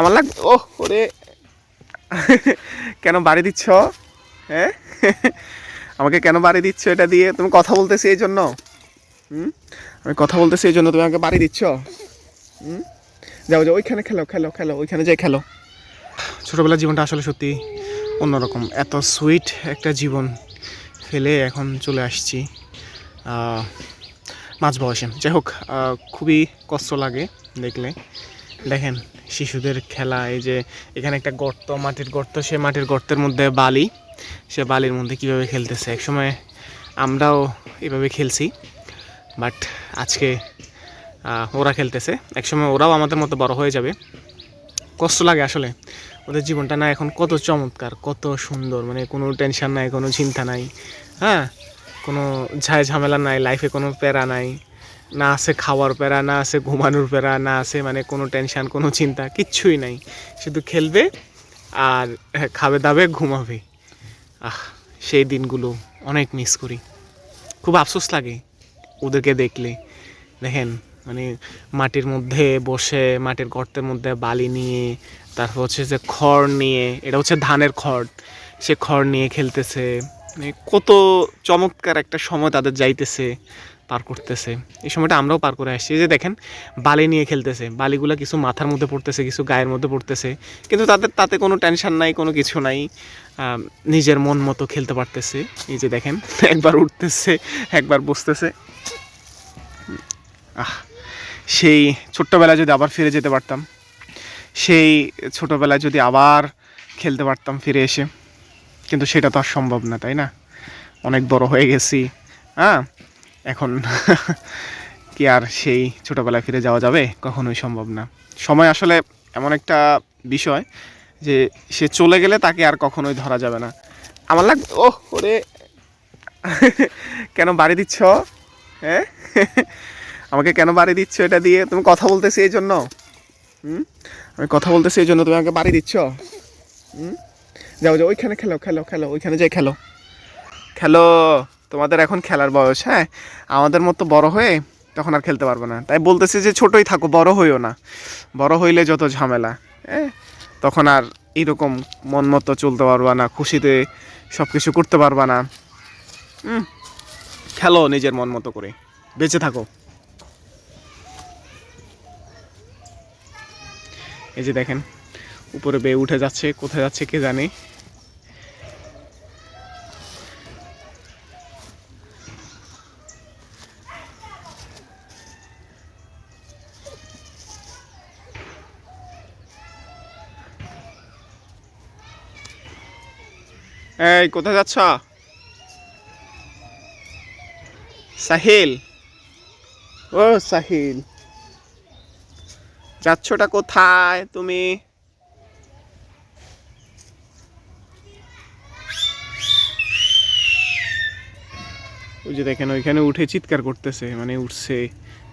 আমার লাগ ও ওরে। কেন বাড়ি দিচ্ছ? হ্যাঁ? আমাকে কেন বাড়ি দিচ্ছ এটা দিয়ে? তুমি কথা বলতেছি এই জন্য। হুম? আমি কথা বলতেছি এই জন্য তুমি আমাকে বাড়ি দিচ্ছ। হুম? যাও যাও, ওইখানে খেলো খেলো খেলো, ওইখানে যাই খেলো। ছোটোবেলার জীবনটা আসলে সত্যি অন্যরকম। এত সুইট একটা জীবন ফেলে এখন চলে আসছি। মাঝ বয়সে। যাই হোক খুবই কষ্ট লাগে দেখলে। দেখেন, শিশুদের খেলা, এই যে এখানে একটা গর্ত, মাটির গর্ত, সে মাটির গর্তের মধ্যে বালি, সে বালির মধ্যে কীভাবে খেলতেছে? একসময় আমরাও এভাবে খেলছি, বাট আজকে ওরা খেলতেছে। একসময় ওরাও আমাদের মতো বড় হয়ে যাবে। কষ্ট লাগে আসলে। ওদের জীবনটা না এখন কত চমৎকার, কত সুন্দর মানে কোনো টেনশন নাই, কোনো চিন্তা নাই। হ্যাঁ কোনো ঝায় ঝামেলা নাই লাইফে কোনো প্যারা নাই। না আছে খাওয়ার প্যারা না আছে ঘুমানোর প্যারা না আছে মানে কোনো টেনশন কোনো চিন্তা কিচ্ছুই নাই। শুধু খেলবে আর হ্যাঁ, খাবে দাবে ঘুমাবে। আহ সেই দিনগুলো অনেক মিস করি। খুব আফসোস লাগে ওদেরকে দেখলে। দেখেন মানে মাটির মধ্যে বসে মাটির গর্তের মধ্যে বালি নিয়ে তারপর হচ্ছে যে খড় নিয়ে এটা হচ্ছে ধানের খড়। সে খড় নিয়ে খেলতেছে। মানে কত চমৎকার একটা সময় তাদের যাইতেছে। পার করতেছে। এই সময়টা আমরাও পার করে আসছি। যে দেখেন, বালি নিয়ে খেলতেছে। বালিগুলো কিছু মাথার মধ্যে পড়তেছে, কিছু গায়ের মধ্যে পড়তেছে। কিন্তু তাদের, তাতে কোনো টেনশন নাই, কোনো কিছু নাই। নিজের মন মতো খেলতে পারতেছে। এই যে দেখেন, একবার উঠতেছে, একবার বসতেছে। আহ, সেই ছোট্টবেলায় যদি আবার ফিরে যেতে পারতাম, সেই ছোটবেলায় যদি আবার খেলতে পারতাম ফিরে এসে। কিন্তু সেটা তো আর সম্ভব না, তাই না? অনেক বড় হয়ে গেছি। হ্যাঁ? এখন কি আর সেই ছোটোবেলায় ফিরে যাওয়া যাবে? কখনোই সম্ভব না। সময় আসলে এমন একটা বিষয় যে সে চলে গেলে তাকে আর কখনোই ধরা যাবে না। আমার লাগ ও ওরে। কেন বাড়ি দিচ্ছ? হ্যাঁ? আমাকে কেন বাড়ি দিচ্ছ এটা দিয়ে? তুমি কথা বলতেছি এই জন্য। হুম? আমি কথা বলতেছি এই জন্য তুমি আমাকে বাড়ি দিচ্ছ। হুম? যাও যাও, ওইখানে খেলো খেলো খেলো, ওইখানে যাই খেলো। খেলো। তোমাদের এখন খেলার বয়স হ্যাঁ? আমাদের মতো বড় হয়ে তখন আর খেলতে পারবে না। তাই বলতেছি যে ছোটই থাকো, বড় হইও না। বড় হইলে যত ঝামেলা হ্যাঁ তখন আর এইরকম মন মতো চলতে পারবা না, খুশিতে সব কিছু করতে পারবা না। খেলো নিজের মন মতো করে। বেঁচে থাকো। এই যে দেখেন, উপরে বেয়ে উঠে যাচ্ছে, কোথায় যাচ্ছে কে জানে? এই, কোথায় যাচ্ছ? সাহিল। ও, সাহিল। যাচ্ছটা কোথায় তুমি? ওই যে দেখেন, ওইখানে উঠে চিৎকার করতেছে মানে উঠছে।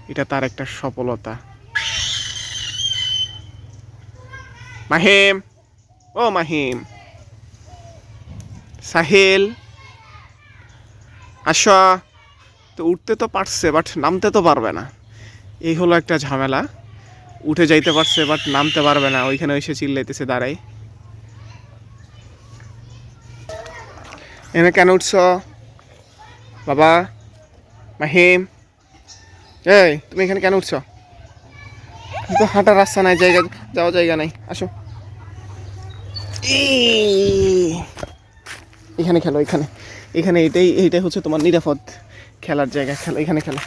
এটা তার একটা সফলতা। মাহিম! ও, মাহিম! সাহেল আশা তো উঠতে তো পারছে বাট নামতে তো পারবে না। এই হলো একটা ঝামেলা। উঠে যাইতে পারছে বাট নামতে পারবে না। ওইখানে এসে চিল্লাইতেছে দাঁড়াই এখানে কেন উঠছ? বাবা মাহিম। এই তুমি এখানে কেন উঠছ? তো হাঁটার রাস্তা নাই জায়গা যাওয়ার জায়গা নাই। আসো। এই, এখানে খেলো এখানে। এখানে এটাই এইটাই হচ্ছে তোমার নিরাপদ খেলার জায়গা খেলো এখানে খেলো।